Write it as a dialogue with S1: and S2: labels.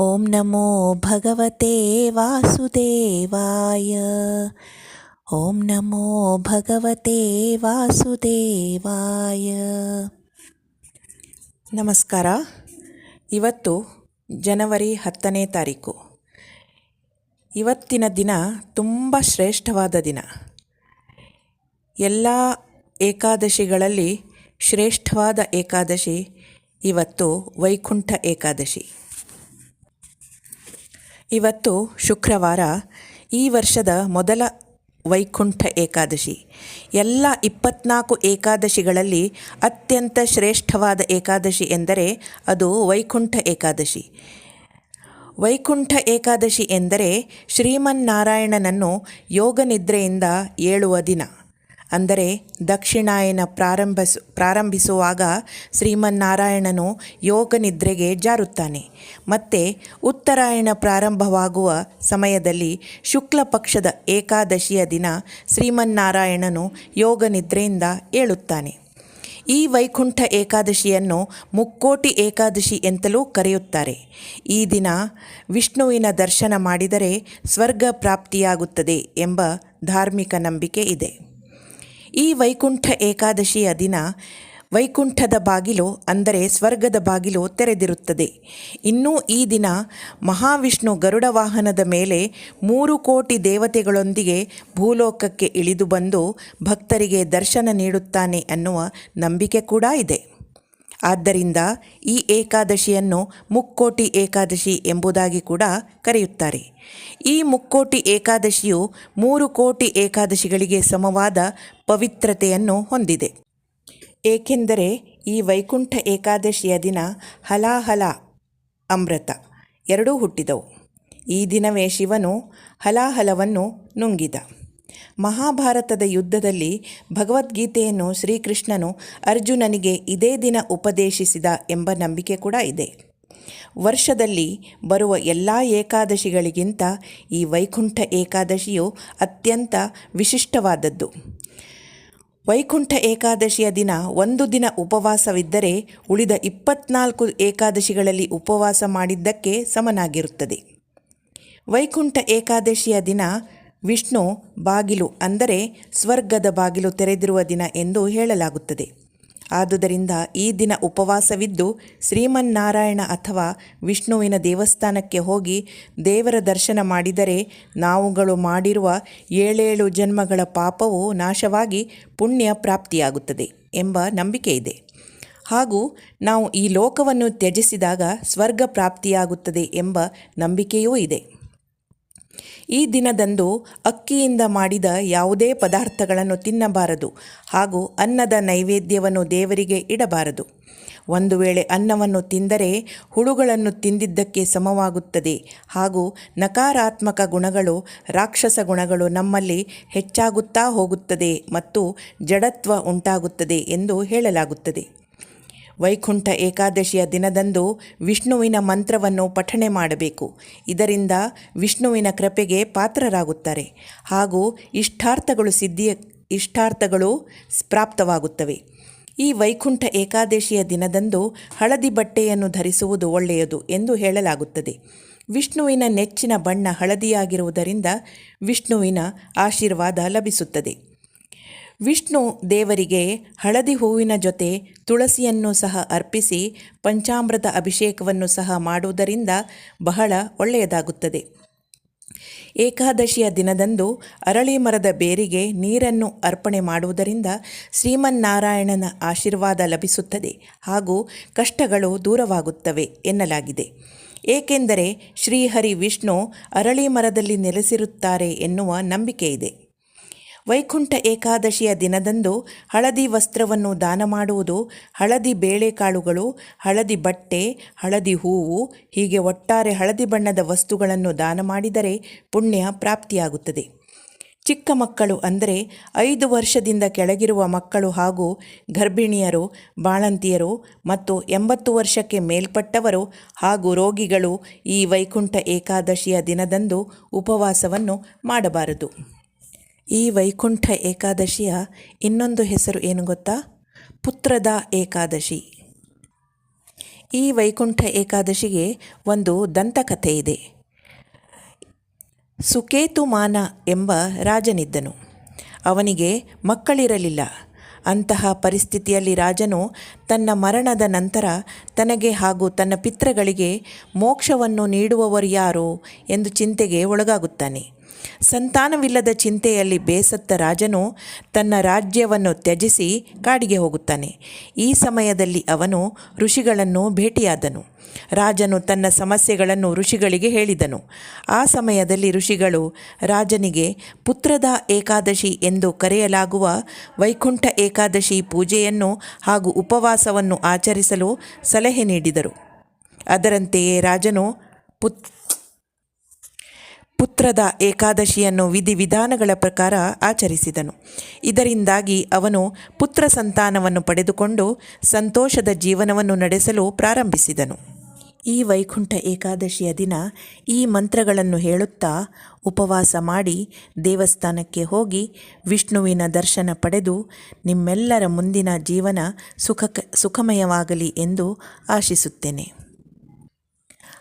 S1: ಓಂ ನಮೋ ಭಗವತೆ ವಾಸುದೇವಾಯ. ಓಂ ನಮೋ ಭಗವತೆ ವಾಸುದೇವಾಯ. ನಮಸ್ಕಾರ. ಇವತ್ತು ಜನವರಿ ಹತ್ತನೇ ತಾರೀಕು. ಇವತ್ತಿನ ದಿನ ತುಂಬ ಶ್ರೇಷ್ಠವಾದ ದಿನ. ಎಲ್ಲ ಏಕಾದಶಿಗಳಲ್ಲಿ ಶ್ರೇಷ್ಠವಾದ ಏಕಾದಶಿ ಇವತ್ತು ವೈಕುಂಠ ಏಕಾದಶಿ. ಇವತ್ತು ಶುಕ್ರವಾರ ಈ ವರ್ಷದ ಮೊದಲ ವೈಕುಂಠ ಏಕಾದಶಿ. ಎಲ್ಲ ಇಪ್ಪತ್ನಾಲ್ಕು ಏಕಾದಶಿಗಳಲ್ಲಿ ಅತ್ಯಂತ ಶ್ರೇಷ್ಠವಾದ ಏಕಾದಶಿ ಎಂದರೆ ಅದು ವೈಕುಂಠ ಏಕಾದಶಿ. ವೈಕುಂಠ ಏಕಾದಶಿ ಎಂದರೆ ಶ್ರೀಮನ್ನಾರಾಯಣನನ್ನು ಯೋಗನಿದ್ರೆಯಿಂದ ಏಳುವ ದಿನ. ಅಂದರೆ ದಕ್ಷಿಣಾಯನ ಪ್ರಾರಂಭಿಸ ಪ್ರಾರಂಭಿಸುವಾಗ ಶ್ರೀಮನ್ನಾರಾಯಣನು ಯೋಗ ನಿದ್ರೆಗೆ ಜಾರುತ್ತಾನೆ. ಮತ್ತು ಉತ್ತರಾಯಣ ಪ್ರಾರಂಭವಾಗುವ ಸಮಯದಲ್ಲಿ ಶುಕ್ಲ ಪಕ್ಷದ ಏಕಾದಶಿಯ ದಿನ ಶ್ರೀಮನ್ನಾರಾಯಣನು ಯೋಗ ನಿದ್ರೆಯಿಂದ ಏಳುತ್ತಾನೆ. ಈ ವೈಕುಂಠ ಏಕಾದಶಿಯನ್ನು ಮುಕ್ಕೋಟಿ ಏಕಾದಶಿ ಎಂತಲೂ ಕರೆಯುತ್ತಾರೆ. ಈ ದಿನ ವಿಷ್ಣುವಿನ ದರ್ಶನ ಮಾಡಿದರೆ ಸ್ವರ್ಗ ಪ್ರಾಪ್ತಿಯಾಗುತ್ತದೆ ಎಂಬ ಧಾರ್ಮಿಕ ನಂಬಿಕೆ ಇದೆ. ಈ ವೈಕುಂಠ ಏಕಾದಶಿಯ ದಿನ ವೈಕುಂಠದ ಬಾಗಿಲು, ಅಂದರೆ ಸ್ವರ್ಗದ ಬಾಗಿಲು ತೆರೆದಿರುತ್ತದೆ. ಇನ್ನೂ ಈ ದಿನ ಮಹಾವಿಷ್ಣು ಗರುಡ ವಾಹನದ ಮೇಲೆ ಮೂರು ಕೋಟಿ ದೇವತೆಗಳೊಂದಿಗೆ ಭೂಲೋಕಕ್ಕೆ ಇಳಿದು ಬಂದು ಭಕ್ತರಿಗೆ ದರ್ಶನ ನೀಡುತ್ತಾನೆ ಅನ್ನುವ ನಂಬಿಕೆ ಕೂಡ ಇದೆ. ಆದ್ದರಿಂದ ಈ ಏಕಾದಶಿಯನ್ನು ಮುಕ್ಕೋಟಿ ಏಕಾದಶಿ ಎಂಬುದಾಗಿ ಕೂಡ ಕರೆಯುತ್ತಾರೆ. ಈ ಮುಕ್ಕೋಟಿ ಏಕಾದಶಿಯು ಮೂರು ಕೋಟಿ ಏಕಾದಶಿಗಳಿಗೆ ಸಮವಾದ ಪವಿತ್ರತೆಯನ್ನು ಹೊಂದಿದೆ. ಏಕೆಂದರೆ ಈ ವೈಕುಂಠ ಏಕಾದಶಿಯ ದಿನ ಹಲಾಹಲ, ಅಮೃತ ಎರಡೂ ಹುಟ್ಟಿದವು. ಈ ದಿನವೇ ಶಿವನು ಹಲಾಹಲವನ್ನು ನುಂಗಿದ. ಮಹಾಭಾರತದ ಯುದ್ಧದಲ್ಲಿ ಭಗವದ್ಗೀತೆಯನ್ನು ಶ್ರೀಕೃಷ್ಣನು ಅರ್ಜುನನಿಗೆ ಇದೇ ದಿನ ಉಪದೇಶಿಸಿದ ಎಂಬ ನಂಬಿಕೆ ಕೂಡ ಇದೆ. ವರ್ಷದಲ್ಲಿ ಬರುವ ಎಲ್ಲ ಏಕಾದಶಿಗಳಿಗಿಂತ ಈ ವೈಕುಂಠ ಏಕಾದಶಿಯು ಅತ್ಯಂತ ವಿಶಿಷ್ಟವಾದದ್ದು. ವೈಕುಂಠ ಏಕಾದಶಿಯ ದಿನ ಒಂದು ದಿನ ಉಪವಾಸವಿದ್ದರೆ ಉಳಿದ ಇಪ್ಪತ್ನಾಲ್ಕು ಏಕಾದಶಿಗಳಲ್ಲಿ ಉಪವಾಸ ಮಾಡಿದ್ದಕ್ಕೆ ಸಮನಾಗಿರುತ್ತದೆ. ವೈಕುಂಠ ಏಕಾದಶಿಯ ದಿನ ವಿಷ್ಣು ಬಾಗಿಲು ಅಂದರೆ ಸ್ವರ್ಗದ ಬಾಗಿಲು ತೆರೆದಿರುವ ದಿನ ಎಂದು ಹೇಳಲಾಗುತ್ತದೆ. ಆದುದರಿಂದ ಈ ದಿನ ಉಪವಾಸವಿದ್ದು ಶ್ರೀಮನ್ನಾರಾಯಣ ಅಥವಾ ವಿಷ್ಣುವಿನ ದೇವಸ್ಥಾನಕ್ಕೆ ಹೋಗಿ ದೇವರ ದರ್ಶನ ಮಾಡಿದರೆ ನಾವುಗಳು ಮಾಡಿರುವ ಏಳೇಳು ಜನ್ಮಗಳ ಪಾಪವು ನಾಶವಾಗಿ ಪುಣ್ಯ ಪ್ರಾಪ್ತಿಯಾಗುತ್ತದೆ ಎಂಬ ನಂಬಿಕೆ ಇದೆ. ಹಾಗೂ ನಾವು ಈ ಲೋಕವನ್ನು ತ್ಯಜಿಸಿದಾಗ ಸ್ವರ್ಗ ಪ್ರಾಪ್ತಿಯಾಗುತ್ತದೆ ಎಂಬ ನಂಬಿಕೆಯೂ ಇದೆ. ಈ ದಿನದಂದು ಅಕ್ಕಿಯಿಂದ ಮಾಡಿದ ಯಾವುದೇ ಪದಾರ್ಥಗಳನ್ನು ತಿನ್ನಬಾರದು ಹಾಗೂ ಅನ್ನದ ನೈವೇದ್ಯವನ್ನು ದೇವರಿಗೆ ಇಡಬಾರದು. ಒಂದು ವೇಳೆ ಅನ್ನವನ್ನು ತಿಂದರೆ ಹುಳುಗಳನ್ನು ತಿಂದಿದ್ದಕ್ಕೆ ಸಮವಾಗುತ್ತದೆ ಹಾಗೂ ನಕಾರಾತ್ಮಕ ಗುಣಗಳು, ರಾಕ್ಷಸ ಗುಣಗಳು ನಮ್ಮಲ್ಲಿ ಹೆಚ್ಚಾಗುತ್ತಾ ಹೋಗುತ್ತದೆ ಮತ್ತು ಜಡತ್ವ ಉಂಟಾಗುತ್ತದೆ ಎಂದು ಹೇಳಲಾಗುತ್ತದೆ. ವೈಕುಂಠ ಏಕಾದಶಿಯ ದಿನದಂದು ವಿಷ್ಣುವಿನ ಮಂತ್ರವನ್ನು ಪಠಣೆ ಮಾಡಬೇಕು. ಇದರಿಂದ ವಿಷ್ಣುವಿನ ಕೃಪೆಗೆ ಪಾತ್ರರಾಗುತ್ತಾರೆ. ಹಾಗೂ ಇಷ್ಟಾರ್ಥಗಳು ಸಿದ್ಧಿಯ, ಇಷ್ಟಾರ್ಥಗಳು ಪ್ರಾಪ್ತವಾಗುತ್ತವೆ. ಈ ವೈಕುಂಠ ಏಕಾದಶಿಯ ದಿನದಂದು ಹಳದಿ ಬಟ್ಟೆಯನ್ನು ಧರಿಸುವುದು ಒಳ್ಳೆಯದು ಎಂದು ಹೇಳಲಾಗುತ್ತದೆ. ವಿಷ್ಣುವಿನ ನೆಚ್ಚಿನ ಬಣ್ಣ ಹಳದಿಯಾಗಿರುವುದರಿಂದ ವಿಷ್ಣುವಿನ ಆಶೀರ್ವಾದ ಲಭಿಸುತ್ತದೆ. ವಿಷ್ಣು ದೇವರಿಗೆ ಹಳದಿ ಹೂವಿನ ಜೊತೆ ತುಳಸಿಯನ್ನು ಸಹ ಅರ್ಪಿಸಿ ಪಂಚಾಮೃತ ಅಭಿಷೇಕವನ್ನು ಸಹ ಮಾಡುವುದರಿಂದ ಬಹಳ ಒಳ್ಳೆಯದಾಗುತ್ತದೆ. ಏಕಾದಶಿಯ ದಿನದಂದು ಅರಳಿ ಮರದ ಬೇರಿಗೆ ನೀರನ್ನು ಅರ್ಪಣೆ ಮಾಡುವುದರಿಂದ ಶ್ರೀಮನ್ನಾರಾಯಣನ ಆಶೀರ್ವಾದ ಲಭಿಸುತ್ತದೆ ಹಾಗೂ ಕಷ್ಟಗಳು ದೂರವಾಗುತ್ತವೆ ಎನ್ನಲಾಗಿದೆ. ಏಕೆಂದರೆ ಶ್ರೀಹರಿ ವಿಷ್ಣು ಅರಳಿ ಮರದಲ್ಲಿ ನೆಲೆಸಿರುತ್ತಾರೆ ಎನ್ನುವ ನಂಬಿಕೆ ಇದೆ ವೈಕುಂಠ ಏಕಾದಶಿಯ ದಿನದಂದು ಹಳದಿ ವಸ್ತ್ರವನ್ನು ದಾನ ಮಾಡುವುದು, ಹಳದಿ ಬೇಳೆಕಾಳುಗಳು, ಹಳದಿ ಬಟ್ಟೆ, ಹಳದಿ ಹೂವು, ಹೀಗೆ ಒಟ್ಟಾರೆ ಹಳದಿ ಬಣ್ಣದ ವಸ್ತುಗಳನ್ನು ದಾನ ಮಾಡಿದರೆ ಪುಣ್ಯ ಪ್ರಾಪ್ತಿಯಾಗುತ್ತದೆ. ಚಿಕ್ಕ ಮಕ್ಕಳು ಅಂದರೆ ಐದು ವರ್ಷದಿಂದ ಕೆಳಗಿರುವ ಮಕ್ಕಳು ಹಾಗೂ ಗರ್ಭಿಣಿಯರು, ಬಾಣಂತಿಯರು ಮತ್ತು ಎಂಬತ್ತು ವರ್ಷಕ್ಕೆ ಮೇಲ್ಪಟ್ಟವರು ಹಾಗೂ ರೋಗಿಗಳು ಈ ವೈಕುಂಠ ಏಕಾದಶಿಯ ದಿನದಂದು ಉಪವಾಸವನ್ನು ಮಾಡಬಾರದು. ಈ ವೈಕುಂಠ ಏಕಾದಶಿಯ ಇನ್ನೊಂದು ಹೆಸರು ಏನು ಗೊತ್ತಾ? ಪುತ್ರದ ಏಕಾದಶಿ. ಈ ವೈಕುಂಠ ಏಕಾದಶಿಗೆ ಒಂದು ದಂತಕಥೆ ಇದೆ. ಸುಕೇತುಮಾನ ಎಂಬ ರಾಜನಿದ್ದನು. ಅವನಿಗೆ ಮಕ್ಕಳಿರಲಿಲ್ಲ. ಅಂತಹ ಪರಿಸ್ಥಿತಿಯಲ್ಲಿ ರಾಜನು ತನ್ನ ಮರಣದ ನಂತರ ತನಗೆ ಹಾಗೂ ತನ್ನ ಪಿತೃಗಳಿಗೆ ಮೋಕ್ಷವನ್ನು ನೀಡುವವರು ಯಾರು ಎಂದು ಚಿಂತೆಗೆ ಒಳಗಾಗುತ್ತಾನೆ. ಸಂತಾನವಿಲ್ಲದ ಚಿಂತೆಯಲ್ಲಿ ಬೇಸತ್ತ ರಾಜನು ತನ್ನ ರಾಜ್ಯವನ್ನು ತ್ಯಜಿಸಿ ಕಾಡಿಗೆ ಹೋಗುತ್ತಾನೆ. ಈ ಸಮಯದಲ್ಲಿ ಅವನು ಋಷಿಗಳನ್ನು ಭೇಟಿಯಾದನು. ರಾಜನು ತನ್ನ ಸಮಸ್ಯೆಗಳನ್ನು ಋಷಿಗಳಿಗೆ ಹೇಳಿದನು. ಆ ಸಮಯದಲ್ಲಿ ಋಷಿಗಳು ರಾಜನಿಗೆ ಪುತ್ರದ ಏಕಾದಶಿ ಎಂದು ಕರೆಯಲಾಗುವ ವೈಕುಂಠ ಏಕಾದಶಿ ಪೂಜೆಯನ್ನು ಹಾಗೂ ಉಪವಾಸವನ್ನು ಆಚರಿಸಲು ಸಲಹೆ ನೀಡಿದರು. ಅದರಂತೆಯೇ ರಾಜನು ಪುತ್ ಪುತ್ರದ ಏಕಾದಶಿಯನ್ನು ವಿಧಿವಿಧಾನಗಳ ಪ್ರಕಾರ ಆಚರಿಸಿದನು. ಇದರಿಂದಾಗಿ ಅವನು ಪುತ್ರ ಸಂತಾನವನ್ನು ಪಡೆದುಕೊಂಡು ಸಂತೋಷದ ಜೀವನವನ್ನು ನಡೆಸಲು ಪ್ರಾರಂಭಿಸಿದನು. ಈ ವೈಕುಂಠ ಏಕಾದಶಿಯ ದಿನ ಈ ಮಂತ್ರಗಳನ್ನು ಹೇಳುತ್ತಾ ಉಪವಾಸ ಮಾಡಿ ದೇವಸ್ಥಾನಕ್ಕೆ ಹೋಗಿ ವಿಷ್ಣುವಿನ ದರ್ಶನ ಪಡೆದು ನಿಮ್ಮೆಲ್ಲರ ಮುಂದಿನ ಜೀವನ ಸುಖ ಸುಖಮಯವಾಗಲಿ ಎಂದು ಆಶಿಸುತ್ತೇನೆ.